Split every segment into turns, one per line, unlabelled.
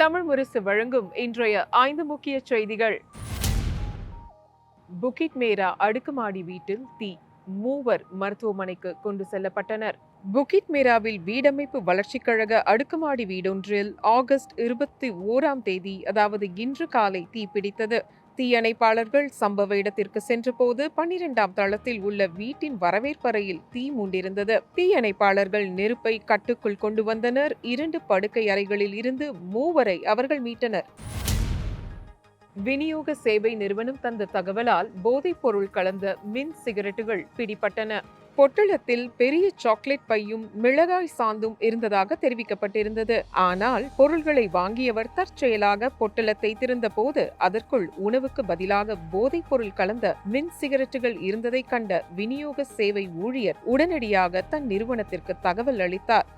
தமிழ் முரசு வழங்கும் இன்றைய ஐந்து முக்கிய செய்திகள். புகிட் மேரா அடுக்குமாடி வீட்டில் தீ மூவர் மருத்துவமனைக்கு கொண்டு செல்லப்பட்டனர். புகிட் மேராவில் வீடமைப்பு வளர்ச்சிக் கழக அடுக்குமாடி வீடொன்றில் ஆகஸ்ட் இருபத்தி ஓராம் தேதி அதாவது இன்று காலை தீப்பிடித்தது தீயணைப்பாளர்கள் சம்பவ இடத்திற்கு சென்றபோது பன்னிரெண்டாம் தளத்தில் உள்ள வீட்டின் வரவேற்பறையில் தீ மூண்டிருந்தது. தீயணைப்பாளர்கள் நெருப்பை கட்டுக்குள் கொண்டு வந்தனர். இரண்டு படுக்கை அறைகளில் இருந்து மூவரை அவர்கள் மீட்டனர். விநியோக சேவை நிறுவனம் தந்த தகவலால் போதைப் பொருள் கலந்த மின் சிகரெட்டுகள் பிடிபட்டன. பொட்டலத்தில் பெரிய சாக்லேட் பையும் மிளகாய் சாந்தும் இருந்ததாக தெரிவிக்கப்பட்டிருந்தது. ஆனால் பொருள்களை வாங்கியவர் தற்செயலாக பொட்டலத்தை திறந்தபோது அதற்குள் உணவுக்கு பதிலாக போதைப் பொருள் கலந்த மின் சிகரெட்டுகள் இருந்ததை கண்ட விநியோக சேவை ஊழியர் உடனடியாக தன் நிறுவனத்திற்கு தகவல் அளித்தார்.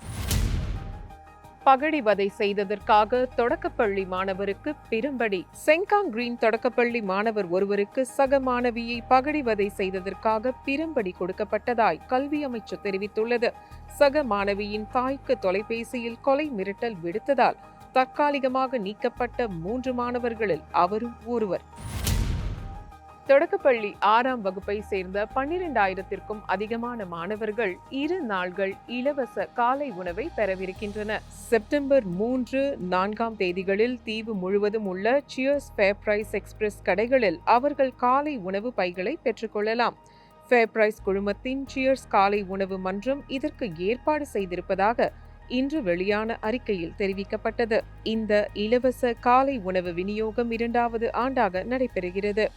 பகடிவதை செய்ததற்காக தொடக்கப்பள்ளி மாணவருக்கு பிரம்படி. செங்காங் கிரீன் தொடக்கப்பள்ளி மாணவர் ஒருவருக்கு சக மாணவியை பகடிவதை செய்ததற்காக பிரம்படி கொடுக்கப்பட்டதாய் கல்வி அமைச்சு தெரிவித்துள்ளது. சக மாணவியின் தாய்க்கு தொலைபேசியில் கொலை மிரட்டல் விடுத்ததால் தற்காலிகமாக நீக்கப்பட்ட மூன்று மாணவர்களில் அவரும் ஒருவர். தொடக்கப்பள்ளி ஆறாம் வகுப்பை சேர்ந்த பன்னிரெண்டாயிரத்திற்கும் அதிகமான மாணவர்கள் இரு நாள்கள் இலவச காலை உணவை பெறவிருக்கின்றனர். செப்டம்பர் மூன்று நான்காம் தேதிகளில் தீவு முழுவதும் உள்ள சியர்ஸ் ஃபேர் பிரைஸ் எக்ஸ்பிரஸ் கடைகளில் அவர்கள் காலை உணவு பைகளை பெற்றுக்கொள்ளலாம். ஃபேர் பிரைஸ் குழுமத்தின் சியர்ஸ் காலை உணவு மன்றம் இதற்கு ஏற்பாடு செய்திருப்பதாக இன்று வெளியான அறிக்கையில் தெரிவிக்கப்பட்டது. இந்த இலவச காலை உணவு விநியோகம் இரண்டாவது ஆண்டாக நடைபெறுகிறது.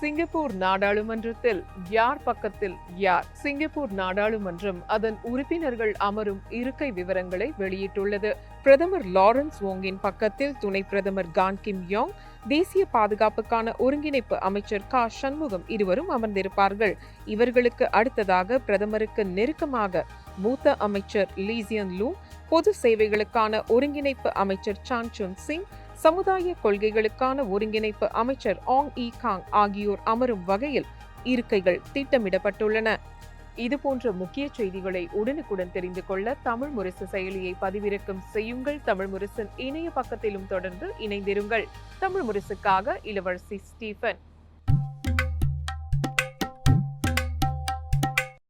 சிங்கப்பூர் நாடாளுமன்றத்தில் யார் பக்கத்தில் யார்? சிங்கப்பூர் நாடாளுமன்றம் அதன் உறுப்பினர்கள் அமரும் இருக்கை விவரங்களை வெளியிட்டுள்ளது. பிரதமர் லாரன்ஸ் ஓங்கின் பக்கத்தில் துணை பிரதமர் கான் கிம் யோங் தேசிய பாதுகாப்புக்கான ஒருங்கிணைப்பு அமைச்சர் கா. சண்முகம் இருவரும் அமர்ந்திருப்பார்கள். இவர்களுக்கு அடுத்ததாக பிரதமருக்கு நெருக்கமாக மூத்த அமைச்சர் லீசியன் லூ பொது சேவைகளுக்கான ஒருங்கிணைப்பு அமைச்சர் சான் சுன் சிங் சமுதாய கொள்கைகளுக்கான ஒருங்கிணைப்பு அமைச்சர் ஆங் இ காங் ஆகியோர் அமரும் வகையில் இருக்கைகள் திட்டமிடப்பட்டுள்ளன. இதுபோன்ற முக்கிய செய்திகளை உடனுக்குடன் தெரிந்து கொள்ள தமிழ் முரசு செயலியை பதிவிறக்கம் செய்யுங்கள். தமிழ் முரசின் இணைய பக்கத்திலும் தொடர்ந்து இணைந்திருங்கள். தமிழ் முரசுக்காக இளவரசி ஸ்டீபன்.